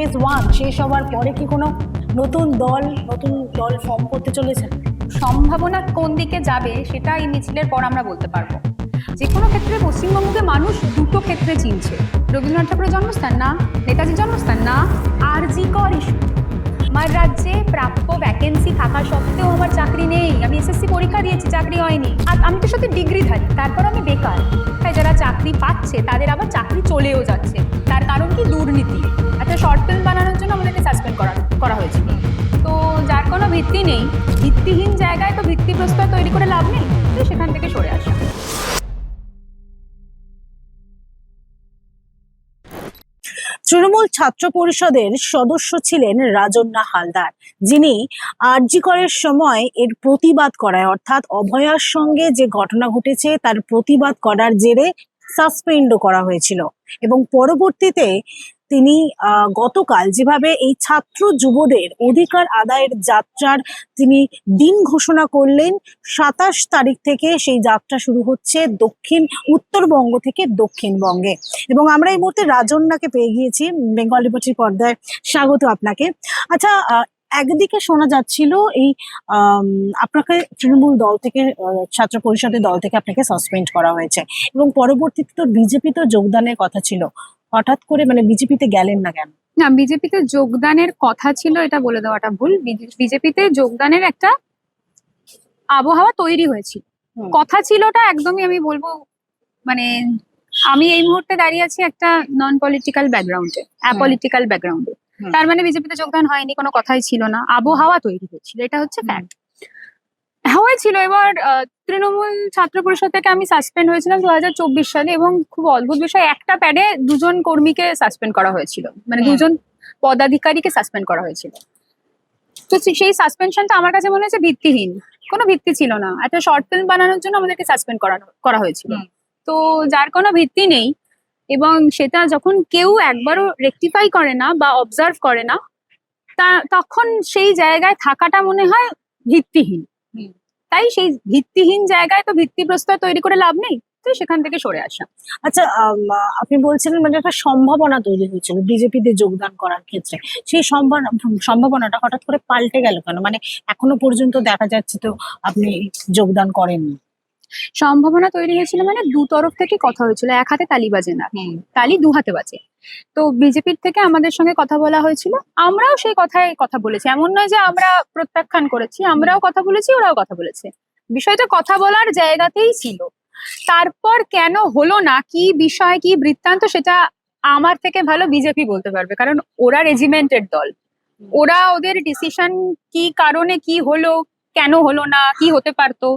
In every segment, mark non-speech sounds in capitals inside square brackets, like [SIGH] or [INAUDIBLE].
Phase one শেষ হওয়ার পরে কি কোনো নতুন দল নতুন দল ফর্ম করতে চলেছেন সম্ভাবনা কোন দিকে যাবে সেটা এই মিছিলের পর আমরা বলতে পারব। যে কোনো ক্ষেত্রে পশ্চিমবঙ্গকে মানুষ দুটো ক্ষেত্রে চিনছে। রবীন্দ্রনাথ ঠাকুরের জন্মস্থান না, নেতাজির জন্মস্থান না, আর জি কর ইস্যু আমার রাজ্যে প্রাপ্য ভ্যাকেন্সি থাকা সত্ত্বেও আমার চাকরি নেই। আমি এসএসসি পরীক্ষা দিয়েছি, চাকরি হয়নি। আর আমি তো সাথে ডিগ্রিধারী তারপর আমি বেকার। তাই যারা চাকরি পাচ্ছে, তাদের আবার চাকরি চলেও যাচ্ছে। তার কারণ কি? দুর্নীতি। একটা শর্ট ফিল্ম বানানোর জন্য আমাদেরকে সাসপেন্ড করা করা হয়েছিল। তো যার কোনো ভিত্তি নেই, ভিত্তিহীন জায়গায় তো ভিত্তি ভিত্তিপ্রস্তর তৈরি করে লাভ নেই, তো সেখান থেকে সরে আসা। তৃণমূল ছাত্র পরিষদের সদস্য ছিলেন রাজন্না হালদার। যিনি আরজিকরের সময় এর প্রতিবাদ করায়, অর্থাৎ অভয়ার সঙ্গে যে ঘটনা ঘটেছে তার প্রতিবাদ করার জেরে সাসপেন্ডও করা হয়েছিল। এবং পরবর্তীতে তিনি গতকাল যেভাবে এই ছাত্র যুবদের অধিকার আদায়ের যাত্রার তিনি দিন ঘোষণা করলেন, সাতাশ তারিখ থেকে সেই যাত্রা শুরু হচ্ছে দক্ষিণ, উত্তরবঙ্গ থেকে দক্ষিণবঙ্গে। এবং আমরা এই মুহূর্তে রাজন্যাকে পেয়ে গিয়েছি, বেঙ্গল রিপোর্টের পর্দায়। স্বাগত আপনাকে। আচ্ছা একদিকে শোনা যাচ্ছিল এই আপনাকে তৃণমূল দল থেকে ছাত্র পরিষদের দল থেকে আপনাকে সাসপেন্ড করা হয়েছে। এবং পরবর্তীতে তো বিজেপিতে যোগদানের কথা ছিল। হঠাৎ করে মানে বিজেপিতে গেলেন না কেন? না বিজেপিতে যোগদানের কথা ছিল এটা বলে দেওয়াটা ভুল। বিজেপিতে যোগদানের একটা আবহাওয়া তৈরি হয়েছিল। কথা ছিলটা একদমই আমি বলব মানে আমি এই মুহূর্তে দাঁড়িয়ে আছি একটা নন পলিটিক্যাল ব্যাকগ্রাউন্ডে অ্যাপলিটিক্যাল ব্যাকগ্রাউন্ডে তার মানে বিজেপিতে যোগদান হয়নি কোনো কথাই ছিল না। আবহাওয়া তৈরি হয়েছিল এটা হচ্ছে। ফ্যাক্ট হয়েছিল এবার তৃণমূল ছাত্র পরিষদ থেকে আমি সাসপেন্ড হয়েছিলাম দু হাজার চব্বিশ সালে এবং খুব অদ্ভুত বিষয় একটা প্যাডে দুজন কর্মীকে সাসপেন্ড করা হয়েছিল। মানে দুজন পদাধিকারীকে সাসপেন্ড করা হয়েছিল। তো সেই সাসপেনশনটা আমার কাছে মনে হচ্ছে ভিত্তিহীন। কোনো ভিত্তি ছিল না। একটা শর্ট ফিল্ম বানানোর জন্য আমাদেরকে সাসপেন্ড করানো করা হয়েছিল। তো যার কোনো ভিত্তি নেই এবং সেটা যখন কেউ একবারও রেকটিফাই করে না বা অবজার্ভ করে না তা তখন সেই জায়গায় থাকাটা মনে হয় ভিত্তিহীন। তাই সেই ভিত্তিহীন জায়গায় তো ভিত্তিপ্রস্তর তৈরি করে লাভ নেই তো সেখান থেকে সরে আসা। আচ্ছা আপনি বলছিলেন মানে একটা সম্ভাবনা তৈরি হয়েছিল বিজেপিতে যোগদান করার ক্ষেত্রে। সেই সম্ভাবনা সম্ভাবনাটা হঠাৎ করে পাল্টে গেল কেন? মানে এখনও পর্যন্ত দেখা যাচ্ছে তো আপনি যোগদান করেননি। সম্ভাবনা তৈরি হয়েছিল মানে দু তরফ থেকে কথা হয়েছিল এক হাতে তালি বাজে না। তালি দু হাতে বাজে। তো বিজেপির থেকে আমাদের সঙ্গে কথা বলা হয়েছিল। আমরাও সেই কথায় কথা বলেছি। এমন নয় যে আমরা প্রত্যাখ্যান করেছি, আমরাও কথা বলেছি, ওরাও কথা বলেছে। বিষয়টা কথা বলার জায়গাতেই ছিল। তারপর কেন হলো না, কি বিষয়, কি বৃত্তান্ত সেটা আমার থেকে ভালো বিজেপি বলতে পারবে। কারণ ওরা রেজিমেন্টেড দল। ওরা ওদের ডিসিশন কি কারণে কি হলো, কেন হলো না, কি হতে পারতো,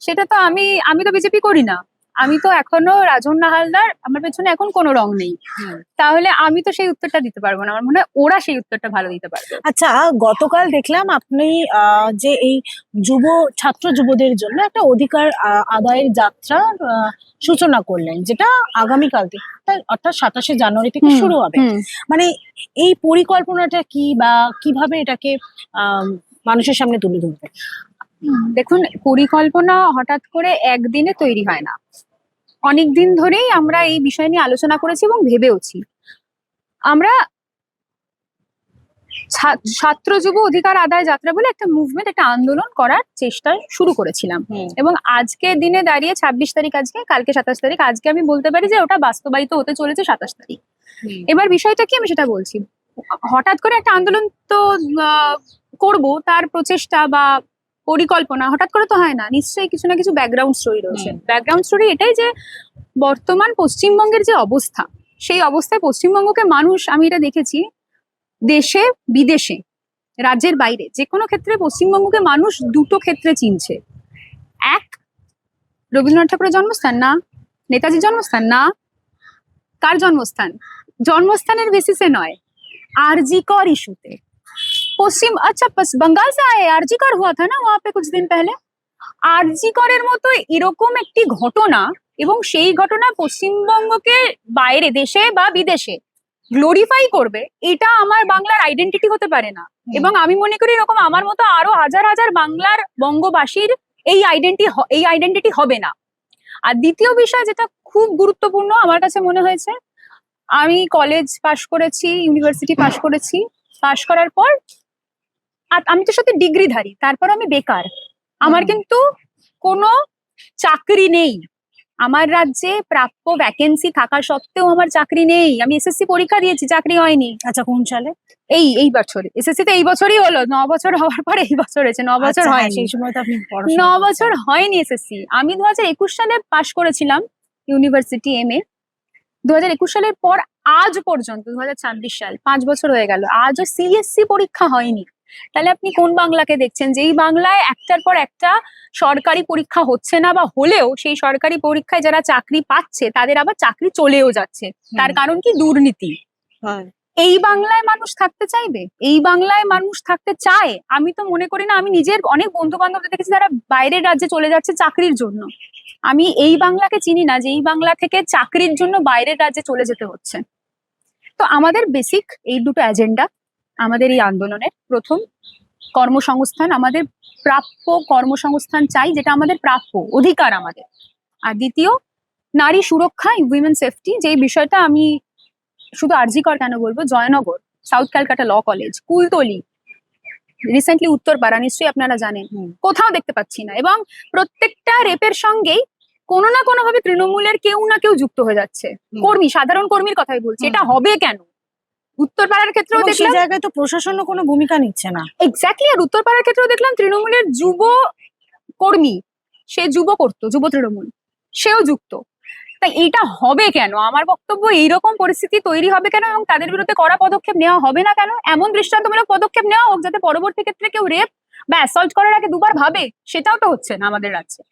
সেটা তো আমি আমি তো বিজেপি করি না। আমি তো এখনও রাজন্না হালদার আমার পেছনে এখন কোনো রং নেই। তাহলে আমি তো সেই উত্তরটা দিতে পারব না। আমার মনে হয় ওরা সেই উত্তরটা ভালো দিতে পারবে। আচ্ছা গতকাল দেখলাম আপনি যে এই যুব ছাত্র যুবদের জন্য একটা অধিকার আদায়ের যাত্রা সূচনা করলেন যেটা আগামীকাল থেকে অর্থাৎ সাতাশে জানুয়ারি থেকে শুরু হবে। মানে এই পরিকল্পনাটা কি বা কীভাবে এটাকে মানুষের সামনে তুলে ধরবে দেখুন পরিকল্পনা হঠাৎ করে একদিনে তৈরি হয় না। অনেক দিন ধরেই আমরা এই বিষয় নিয়ে আলোচনা করেছি এবং ভেবেওছি। আমরা ছাত্র যুব অধিকার আদায় যাত্রা বলে একটা মুভমেন্ট একটা আন্দোলন করার চেষ্টা শুরু করেছিলাম। এবং আজকে দিনে দাঁড়িয়ে ছাব্বিশ তারিখ আজকে কালকে সাতাশ তারিখ আজকে আমি বলতে পারি যে ওটা বাস্তবায়িত হতে চলেছে সাতাশ তারিখ। এবার বিষয়টা কি আমি সেটা বলছি। হঠাৎ করে একটা আন্দোলন তো করব তার প্রচেষ্টা বা পরিকল্পনা হঠাৎ করে তো হয় না নিশ্চয়ই কিছু না কিছু ব্যাকগ্রাউন্ড স্টোরি রয়েছে। ব্যাকগ্রাউন্ড স্টোরি এটাই যে বর্তমান পশ্চিমবঙ্গের যে অবস্থা সেই অবস্থায় পশ্চিমবঙ্গকে মানুষ আমি এটা দেখেছি দেশে বিদেশে রাজ্যের বাইরে যে কোনো ক্ষেত্রে পশ্চিমবঙ্গকে মানুষ দুটো ক্ষেত্রে চিনছে। এক রবীন্দ্রনাথ ঠাকুরের জন্মস্থান না নেতাজির জন্মস্থান না কার জন্মস্থান? জন্মস্থানের বেসিসে নয় আর জিকর ইস্যুতে পশ্চিম আচ্ছা বাঙ্গাল সে আর জিকর হুয়া থা না ওয়া পে কুছ দিন পহলে আরজিকরের মতো এরকম একটি ঘটনা এবং সেই ঘটনা পশ্চিমবঙ্গকে বাইরে দেশে বা বিদেশে গ্লোরিফাই করবে এটা আমার বাংলার আইডেন্টিটি হতে পারে না। এবং আমি মনে করি এরকম আমার মতো আরও হাজার হাজার বাংলার বঙ্গবাসীর এই আইডেন্টি এই আইডেন্টিটি হবে না। আর দ্বিতীয় বিষয় যেটা খুব গুরুত্বপূর্ণ আমার কাছে মনে হয়েছে আমি কলেজ পাশ করেছি ইউনিভার্সিটি পাশ করেছি পাশ করার পর আর আমি তো সত্যি ডিগ্রিধারী তারপর আমি বেকার। আমার কিন্তু কোনো চাকরি নেই। আমার রাজ্যে প্রাপ্য ভ্যাকেন্সি থাকা সত্ত্বেও আমার চাকরি নেই। আমি এসএসসি পরীক্ষা দিয়েছি চাকরি হয়নি। আচ্ছা কোন সালে? এই এই বছরে। এসএসসি তো এই বছরই হলো। ন বছর হওয়ার পর এই বছর হয়েছে। ন বছর আচ্ছা, হ্যাঁ, হয়নি সেই সময় তো আপনি ন বছর হয়নি এসএসসি আমি দু হাজার একুশ সালে পাশ করেছিলাম ইউনিভার্সিটি এম এ দু হাজার একুশ সালের পর আজ পর্যন্ত দু হাজার ছাব্বিশ সাল পাঁচ বছর হয়ে গেল। আজও সিএসসি পরীক্ষা হয়নি। তাহলে আপনি কোন বাংলাকে দেখছেন? যেই বাংলায় একটার পর একটা সরকারি পরীক্ষা হচ্ছে না বা হলেও সেই সরকারি পরীক্ষায় যারা চাকরি পাচ্ছে তাদের আবার চাকরি চলেও যাচ্ছে। তার কারণ কি? দুর্নীতি। এই বাংলায় মানুষ থাকতে চাইবে? এই বাংলায় মানুষ থাকতে চায়? আমি তো মনে করি না আমি নিজের অনেক বন্ধু বান্ধবদের দেখেছি যারা বাইরের রাজ্যে চলে যাচ্ছে চাকরির জন্য। আমি এই বাংলাকে চিনি না যে এই বাংলা থেকে চাকরির জন্য বাইরের রাজ্যে চলে যেতে হচ্ছে। তো আমাদের বেসিক এই দুটো এজেন্ডা আমাদের এই আন্দোলনের প্রথম কর্মসংস্থান আমাদের প্রাপ্য কর্মসংস্থান চাই যেটা আমাদের প্রাপ্য অধিকার আমাদের। আর দ্বিতীয় নারী সুরক্ষা উইমেন সেফটি যে বিষয়টা আমি শুধু আরজিকর কেন বলব? Joynagar south Calcutta law college Kultali recently Uttarpara নিশ্চয়ই আপনারা জানেন কোথাও দেখতে পাচ্ছি না এবং প্রত্যেকটা রেপের সঙ্গেই কোনো না কোনো ভাবে তৃণমূলের কেউ না কেউ যুক্ত হয়ে যাচ্ছে। কর্মী সাধারণ কর্মীর কথাই বলছি এটা হবে কেন? উত্তরপাড়ার ক্ষেত্রেও দেখলাম জায়গায় তো প্রশাসনও কোনো ভূমিকা নিচ্ছে না। এক্স্যাক্টলি আর উত্তরপাড়ার ক্ষেত্রেও দেখলাম তৃণমূলের যুব কর্মী সে যুব করতো যুব তৃণমূল সেও যুক্ত। তাই এটা হবে কেন? আমার বক্তব্য এইরকম পরিস্থিতি তৈরি হবে কেন এবং তাদের বিরুদ্ধে কড়া পদক্ষেপ নেওয়া হবে না কেন? এমন দৃষ্টান্তমূলক পদক্ষেপ নেওয়া হোক যাতে পরবর্তী ক্ষেত্রে কেউ রেপ বা অ্যাসল্ট করার আগে দুবার ভাবে সেটাও তো হচ্ছে না আমাদের রাজ্যে।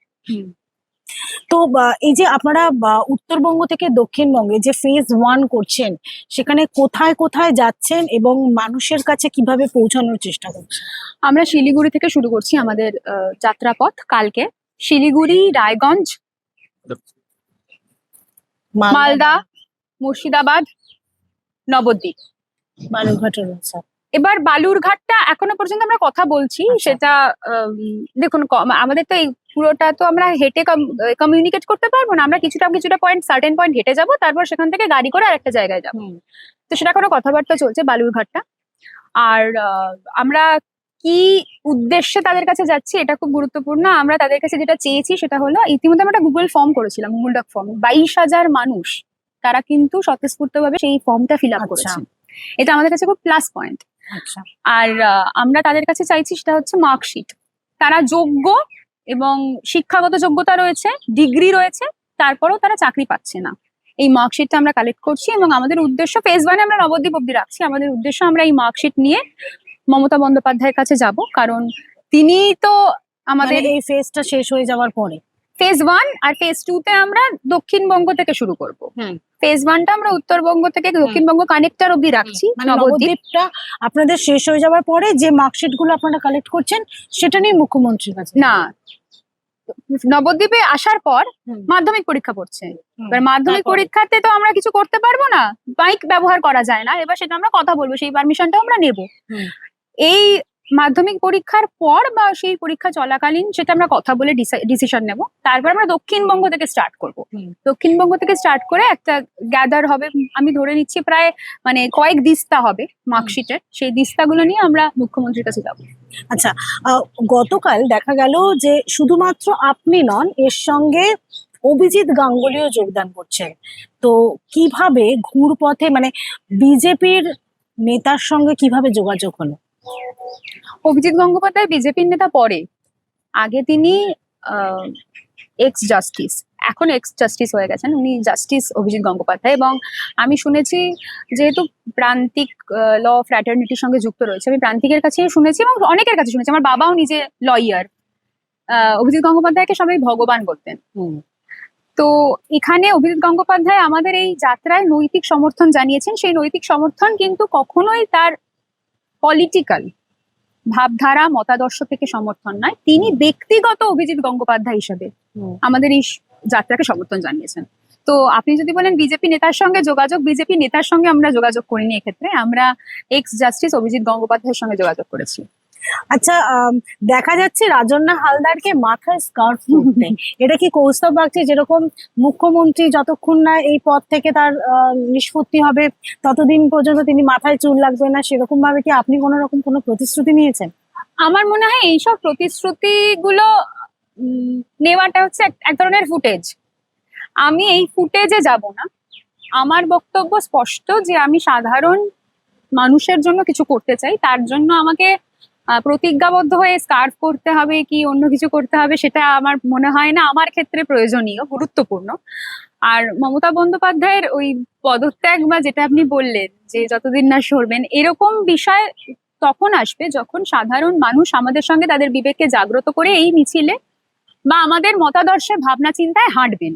তো এই যে আপনারা উত্তরবঙ্গ থেকে দক্ষিণবঙ্গে যে ফেজ ওয়ান করছেন সেখানে কোথায় কোথায় যাচ্ছেন এবং মানুষের কাছে কীভাবে পৌঁছানোর চেষ্টা করছেন? আমরা শিলিগুড়ি থেকে শুরু করছি আমাদের আহ, যাত্রাপথ কালকে। শিলিগুড়ি রায়গঞ্জ মালদা। মুর্শিদাবাদ নবদ্বীপ। বালুরঘাটের রয়েছে এবার বালুরঘাটটা এখনও পর্যন্ত আমরা কথা বলছি আচ্ছা। সেটা দেখুন আমাদের তো এই পুরোটা তো আমরা হেঁটে কমিউনিকেট করতে পারব না। আমরা কিছুটা কিছুটা পয়েন্ট সার্টেন পয়েন্ট হেঁটে যাব তারপর সেখান থেকে গাড়ি করে আরেকটা জায়গায় যাব। তো সেটা এখনও কথাবার্তা চলছে বালুরঘাটটা। আর আমরা কি উদ্দেশ্যে তাদের কাছে যাচ্ছি এটা খুব গুরুত্বপূর্ণ। আমরা তাদের কাছে যেটা চেয়েছি সেটা হলো ইতিমধ্যে আমরা গুগল ফর্ম করেছিলাম গুগল ডক ফর্ম বাইশ হাজার মানুষ তারা কিন্তু স্বতঃস্ফূর্ত ভাবে সেই ফর্মটা ফিল আপ। করেছে। এটা আমাদের কাছে খুব প্লাস পয়েন্ট আর আহ, আমরা তাদের কাছে চাইছি সেটা হচ্ছে মার্কশিট। তারা যোগ্য এবং শিক্ষাগত যোগ্যতা রয়েছে ডিগ্রি রয়েছে তারপরেও তারা চাকরি পাচ্ছে না। এই মার্কশিটটা আমরা কালেক্ট করছি এবং আমাদের উদ্দেশ্য ফেজ ওয়ানে আমরা নবদ্বীপ অব্দি রাখছি। আমাদের উদ্দেশ্য আমরা এই মার্কশিট নিয়ে মমতা বন্দ্যোপাধ্যায়ের কাছে যাব। কারণ তিনি তো আমাদের আমাদের এই ফেজটা শেষ হয়ে যাওয়ার পরে। ফেজ ওয়ান আর ফেজ টু তে আমরা দক্ষিণবঙ্গ থেকে শুরু করব। হুম। ফেজ ওয়ানটা আমরা উত্তরবঙ্গ থেকে দক্ষিণবঙ্গ কানেক্টর অব্দি রাখছি। মানে নবদ্বীপটা আপনাদের শেষ হয়ে যাওয়ার পরে যে মার্কশিটগুলো আপনারা কালেক্ট করছেন সেটা নিয়ে মুখ্যমন্ত্রীর কাছে না। নবদ্বীপে আসার পর মাধ্যমিক পরীক্ষা পড়ছে। এবার মাধ্যমিক পরীক্ষাতে তো আমরা কিছু করতে পারব না। বাইক ব্যবহার করা যায় না। এবার সেটা আমরা কথা বলব সেই পারমিশনটা আমরা নেব। এই মাধ্যমিক পরীক্ষার পর বা সেই পরীক্ষা চলাকালীন সেটা আমরা কথা বলে ডিসিশন নেব। তারপর আমরা দক্ষিণবঙ্গ থেকে স্টার্ট করব। দক্ষিণবঙ্গ থেকে স্টার্ট করে একটা গ্যাদার হবে আমি ধরে নিচ্ছি প্রায় মানে কয়েক দিস্তা হবে মার্কশিটের সেই দিস্তাগুলো নিয়ে আমরা মুখ্যমন্ত্রীর কাছে যাব। আচ্ছা আহ, গতকাল দেখা গেল যে শুধুমাত্র আপনি নন এর সঙ্গে অভিজিৎ গাঙ্গুলিও যোগদান করছেন। তো কীভাবে ঘুরপথে মানে বিজেপির নেতার সঙ্গে কীভাবে যোগাযোগ হলো? অভিজিৎ গঙ্গোপাধ্যায় বিজেপির নেতা পরে। আগে তিনি এক্স জাস্টিস এখন এক্স জাস্টিস হয়ে গেছেন। উনি জাস্টিস অভিজিৎ গঙ্গোপাধ্যায় এবং আমি শুনেছি যেহেতু প্রান্তিক ল ফ্র্যাটার্নিটির সঙ্গে যুক্ত রয়েছে আমি প্রান্তিকের কাছে শুনেছি এবং অনেকের কাছে শুনেছি। আমার বাবাও নিজে লয়ার অভিজিৎ গঙ্গোপাধ্যায়কে সবাই ভগবান বলতেন। তো এখানে অভিজিৎ গঙ্গোপাধ্যায় আমাদের এই যাত্রায় নৈতিক সমর্থন জানিয়েছেন। সেই নৈতিক সমর্থন কিন্তু কখনোই তার পলিটিক্যাল ভাবধারা মতাদর্শ থেকে সমর্থন নয় তিনি ব্যক্তিগত অভিজিৎ গঙ্গোপাধ্যায় হিসেবে আমাদের এই যাত্রাকে সমর্থন জানিয়েছেন। তো আপনি যদি বলেন বিজেপি নেতার সঙ্গে যোগাযোগ বিজেপি নেতার সঙ্গে আমরা যোগাযোগ করিনি এক্ষেত্রে আমরা এক্স জাস্টিস অভিজিৎ গঙ্গোপাধ্যায়ের সঙ্গে যোগাযোগ করেছি। আচ্ছা দেখা যাচ্ছে রাজন্না হালদারকে মাথায় স্কার্ফ পরতে। [LAUGHS] এটা কি কৌস্তব বাগচি যেরকম মুখ্যমন্ত্রী যতক্ষণ না এই পদ থেকে তার নিষ্পত্তি হবে ততদিন পর্যন্ত তিনি মাথায় চুল লাগবে না। সেরকম ভাবে কি আপনি কোনো রকম কোনো প্রতিশ্রুতি নিয়েছেন? আমার মনে হয় এইসব প্রতিশ্রুতি গুলো নেওয়াটা হচ্ছে এক- ধরনের ফুটেজ আমি এই ফুটেজে যাব না। আমার বক্তব্য স্পষ্ট যে আমি সাধারণ মানুষের জন্য কিছু করতে চাই। তার জন্য আমাকে প্রতিজ্ঞাবদ্ধ হয়ে স্কার্ফ করতে হবে কি অন্য কিছু করতে হবে সেটা আমার মনে হয় না আমার ক্ষেত্রে প্রয়োজনীয় গুরুত্বপূর্ণ। আর মমতা বন্দ্যোপাধ্যায়ের ওই পদত্যাগ বা যেটা আপনি বললেন যে যতদিন না সরবেন এরকম বিষয় তখন আসবে যখন সাধারণ মানুষ আমাদের সঙ্গে তাদের বিবেককে জাগ্রত করে এই মিছিলে বা আমাদের মতাদর্শে ভাবনা চিন্তায় হাঁটবেন।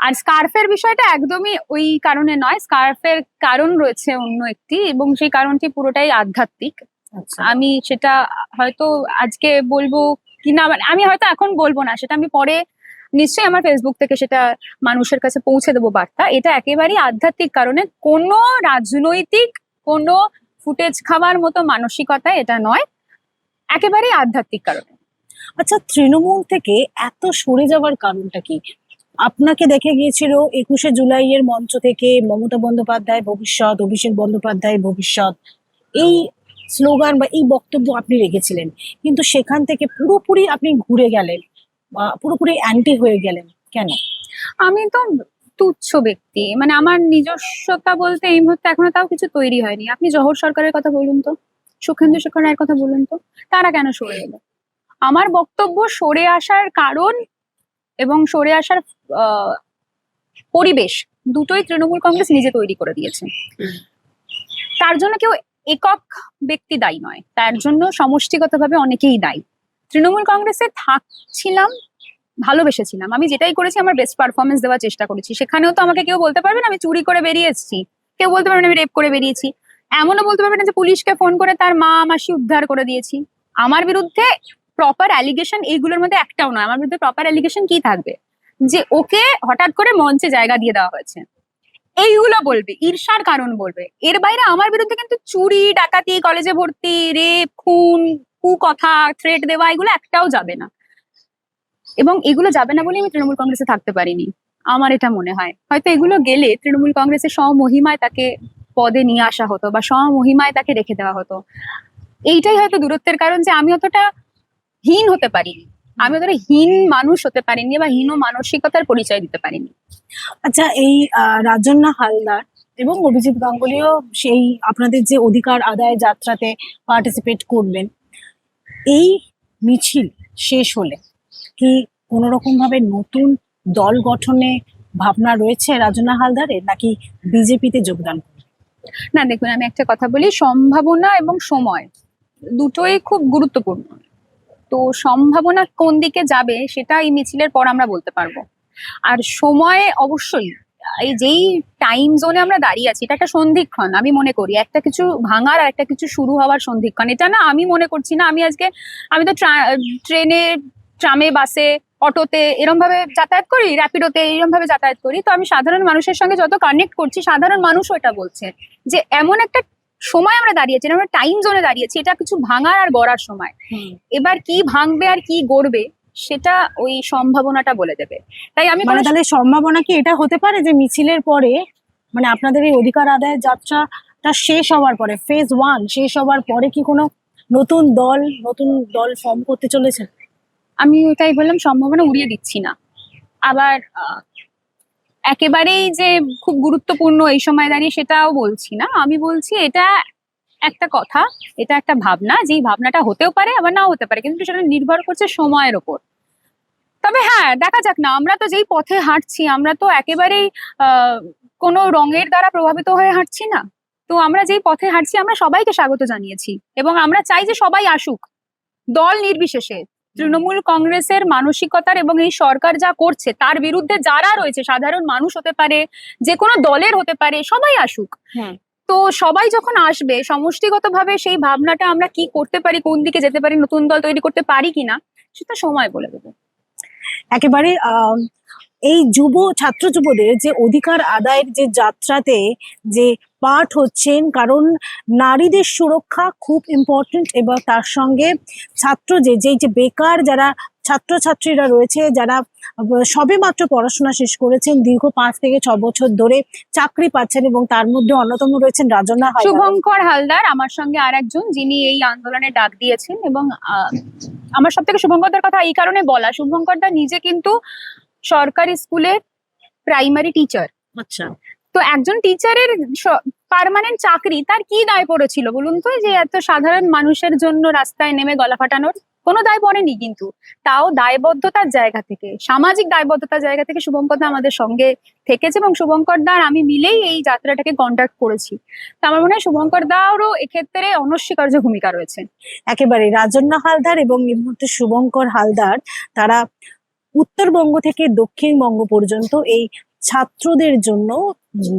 আর স্কার্ফের বিষয়টা একদমই ওই কারণে নয় স্কার্ফের কারণ রয়েছে অন্য একটি এবং সেই কারণটি পুরোটাই আধ্যাত্মিক। আমি সেটা হয়তো আজকে বলব কিনা মানে আমি হয়তো এখন বলব না, সেটা আমি পরে নিশ্চয়ই আমার ফেসবুক থেকে সেটা মানুষের কাছে পৌঁছে দেবো বার্তা। এটা একেবারেই আধ্যাত্মিক কারণে কোনো রাজনৈতিক, কোনো ফুটেজ খাওয়ার মতো মানসিকতা এটা নয়, একেবারেই আধ্যাত্মিক কারণে। আচ্ছা তৃণমূল থেকে এত সরে যাওয়ার কারণটা কি? আপনাকে দেখে গিয়েছিল একুশে জুলাইয়ের মঞ্চ থেকে মমতা বন্দ্যোপাধ্যায় ভবিষ্যৎ, অভিষেক বন্দ্যোপাধ্যায় ভবিষ্যৎ। এই স্লোগান বা এই বক্তব্য আপনি রেখেছিলেন। কিন্তু সেখান থেকে পুরোপুরি আপনি ঘুরে গেলেন বা পুরোপুরি অ্যান্টি হয়ে গেলেন কেন? আমি তো তুচ্ছ ব্যক্তি। মানে আমার নিজস্বতা বলতে এই মুহূর্তে এখনও তাও কিছু তৈরি হয়নি। আপনি জহর সরকারের কথা বলুন তো সুখেন্দু শেখর রায়ের কথা বলুন তো তারা কেন সরে এলো? আমার বক্তব্য সরে আসার কারণ এবং সরে আসার আহ, পরিবেশ দুটোই তৃণমূল কংগ্রেস নিজে তৈরি করে দিয়েছে। তার জন্য কেউ একক ব্যক্তি দায়ী নয়। তার জন্য সমষ্টিগতভাবে অনেকেই দায়ী। তৃণমূল কংগ্রেসে থাকছিলাম, ভালোবেসেছিলাম। আমি যেটাই করেছি, আমার বেস্ট পারফরমেন্স দেওয়ার চেষ্টা করেছি। সেখানেও তো আমাকে কেউ বলতে পারবে না, আমি চুরি করে বেরিয়ে এসেছি। কেউ বলতে পারবে না, আমি রেপ করে বেরিয়েছি। এমনও বলতে পারবে না যে পুলিশকে ফোন করে তার মা মাসি উদ্ধার করে দিয়েছি। আমার বিরুদ্ধে প্রপার অ্যালিগেশন এইগুলোর মধ্যে একটাও নয়। আমার বিরুদ্ধে প্রপার অ্যালিগেশন কি থাকবে? যে ওকে হঠাৎ করে মঞ্চে জায়গা দিয়ে দেওয়া হয়েছে। এইগুলো বলবে, ঈর্ষার কারণ বলবে। এর বাইরে আমার বিরুদ্ধে কিন্তু চুরি, ডাকাতি, কলেজে ভর্তি, রেপ, খুন কু কথা থ্রেট দেওয়া, এগুলো একটাও যাবে না। এবং এগুলো যাবে না বলে আমি তৃণমূল কংগ্রেসে থাকতে পারিনি, আমার এটা মনে হয়। হয়তো এগুলো গেলে তৃণমূল কংগ্রেসের স্বমহিমায় তাকে পদে নিয়ে আসা হতো বা স্বমহিমায় তাকে রেখে দেওয়া হতো। এইটাই হয়তো দূরত্বের কারণ যে আমি অতটা হীন হতে পারিনি। আমি অতটা হীন মানুষ হতে পারিনি বা হীন মানসিকতার পরিচয় দিতে পারিনি আচ্ছা এই রাজন্না হালদার এবং অভিজিৎ গাঙ্গুলিও সেই আপনাদের যে অধিকার আদায় যাত্রাতে পার্টিসিপেট করবেন এই মিছিল শেষ হলে কি কোনো রকম ভাবে নতুন দল গঠনে ভাবনা রয়েছে রাজনা হালদারের নাকি বিজেপিতে যোগদান? না দেখুন আমি একটা কথা বলি সম্ভাবনা এবং সময় দুটোই খুব গুরুত্বপূর্ণ তো সম্ভাবনা কোন দিকে যাবে সেটা এই মিছিলের পর আমরা বলতে পারব। আর সময় অবশ্যই, এই যেই টাইম জোনে আমরা দাঁড়িয়ে আছি, এটা একটা সন্ধিক্ষণ, আমি মনে করি। একটা কিছু ভাঙার আর একটা কিছু শুরু হওয়ার সন্ধিক্ষণ, এটা না আমি মনে করছি না, আমি আজকে, আমি তো ট্রেনে, ট্রামে, বাসে, অটোতে এরম ভাবে যাতায়াত করি র্যাপিডোতে এরম ভাবে যাতায়াত করি, তো আমি সাধারণ মানুষের সঙ্গে যত কানেক্ট করছি, সাধারণ মানুষও এটা বলছে যে এমন একটা সময় আমরা দাঁড়িয়েছি আমরা টাইম জোনে দাঁড়িয়েছি এটা কিছু ভাঙার আর গড়ার সময়। এবার কি ভাঙবে আর কি গড়বে সেটা ওই সম্ভাবনাটা বলে দেবে। তাই আমি মানে তাহলে সম্ভাবনা কি এটা হতে পারে যে মিছিলের পরে মানে আপনাদের এই অধিকার আদায়ের যাত্রাটা শেষ হওয়ার পরে ফেজ ওয়ান শেষ হওয়ার পরে কি কোনো নতুন দল নতুন দল ফর্ম করতে চলেছে? আমি ওটাই বললাম সম্ভাবনা উড়িয়ে দিচ্ছি না। আবার একেবারেই যে খুব গুরুত্বপূর্ণ এই সময় দাঁড়িয়ে সেটাও বলছি না। আমি বলছি এটা একটা কথা, এটা একটা ভাবনা, যেই ভাবনাটা হতেও পারে, আবার নাও হতে পারে, কিন্তু সেটা নির্ভর করছে সময়ের ওপর। তবে হ্যাঁ দেখা যাক না, আমরা তো যেই পথে হাঁটছি, আমরা তো একেবারেই কোনো রঙের দ্বারা প্রভাবিত হয়ে হাঁটছি না। তো আমরা যেই পথে হাঁটছি, আমরা সবাইকে স্বাগত জানিয়েছি, এবং আমরা চাই যে সবাই আসুক, দল নির্বিশেষে। তৃণমূল কংগ্রেসের মানসিকতার এবং এই সরকার যা করছে তার বিরুদ্ধে যারা রয়েছে সাধারণ মানুষ হতে পারে যে কোনো দলের হতে পারে সবাই আসুক। তো সবাই যখন আসবে সমষ্টিগতভাবে সেই ভাবনাটা আমরা কি করতে পারি কোন দিকে যেতে পারি নতুন দল তৈরি করতে পারি কিনা সেটা সময় বলে দেবে। একেবারে আহ, এই যুব, ছাত্র যুবদের যে অধিকার আদায়ের যে যাত্রাতে যে পাঠ হচ্ছেন, কারণ নারীদের সুরক্ষা খুব ইম্পর্টেন্ট এবং তার সঙ্গে ছাত্র যে, যেই যে বেকার যারা ছাত্রছাত্রীরা রয়েছে, যারা সবে মাত্র পড়াশোনা শেষ করেছেন, দীর্ঘ পাঁচ থেকে ছ বছর ধরে চাকরি পাচ্ছেন এবং তার মধ্যে অন্যতম রয়েছেন রাজনা শুভঙ্কর হালদার, আমার সঙ্গে আর একজন যিনি এই আন্দোলনে ডাক দিয়েছেন এবং আমার সব থেকে শুভঙ্করদার কথা এই কারণে বলা, শুভঙ্করদা নিজে কিন্তু সরকারি স্কুলের প্রাইমারি টিচার আচ্ছা। তো একজন টিচারের পার্মানেন্ট চাকরি তার কি দায় পড়েছিল বলুন তো? যে এত সাধারণ মানুষের জন্য রাস্তায় নেমে গলা ফাটানোর কোনো দায় পড়েনি কিন্তু। তাও দায়বদ্ধতার জায়গা থেকে সামাজিক দায়বদ্ধতার জায়গা থেকে শুভঙ্করদা আমাদের সঙ্গে থেকেছে এবং শুভঙ্করদা আর আমি মিলেই এই যাত্রাটাকে কন্ট্যাক্ট করেছি। তো আমার মনে হয় শুভঙ্কর দাওরও এক্ষেত্রে অনস্বীকার্য ভূমিকা রয়েছে। একেবারে। রাজন্না হালদার এবং এই মুহূর্তে শুভঙ্কর হালদার তারা উত্তরবঙ্গ থেকে দক্ষিণবঙ্গ পর্যন্ত এই ছাত্রদের জন্য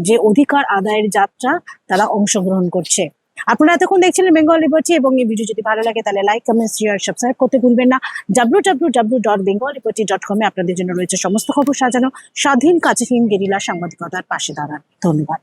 যে অধিকার আদায়ের যাত্রা তারা অংশগ্রহণ করছে। আপনারা এতক্ষণ দেখছিলেন বেঙ্গল লিবার্টি এবং এই ভিডিও যদি ভালো লাগে তাহলে লাইক কমেন্ট শেয়ার সাবস্ক্রাইব করতে ভুলবেন না। W W W dot Bengal Liberty dot কমে আপনাদের জন্য রয়েছে সমস্ত খবর সাজানো। স্বাধীন কাছে গেরিলা সাংবাদিকতার পাশে দাঁড়ান। ধন্যবাদ।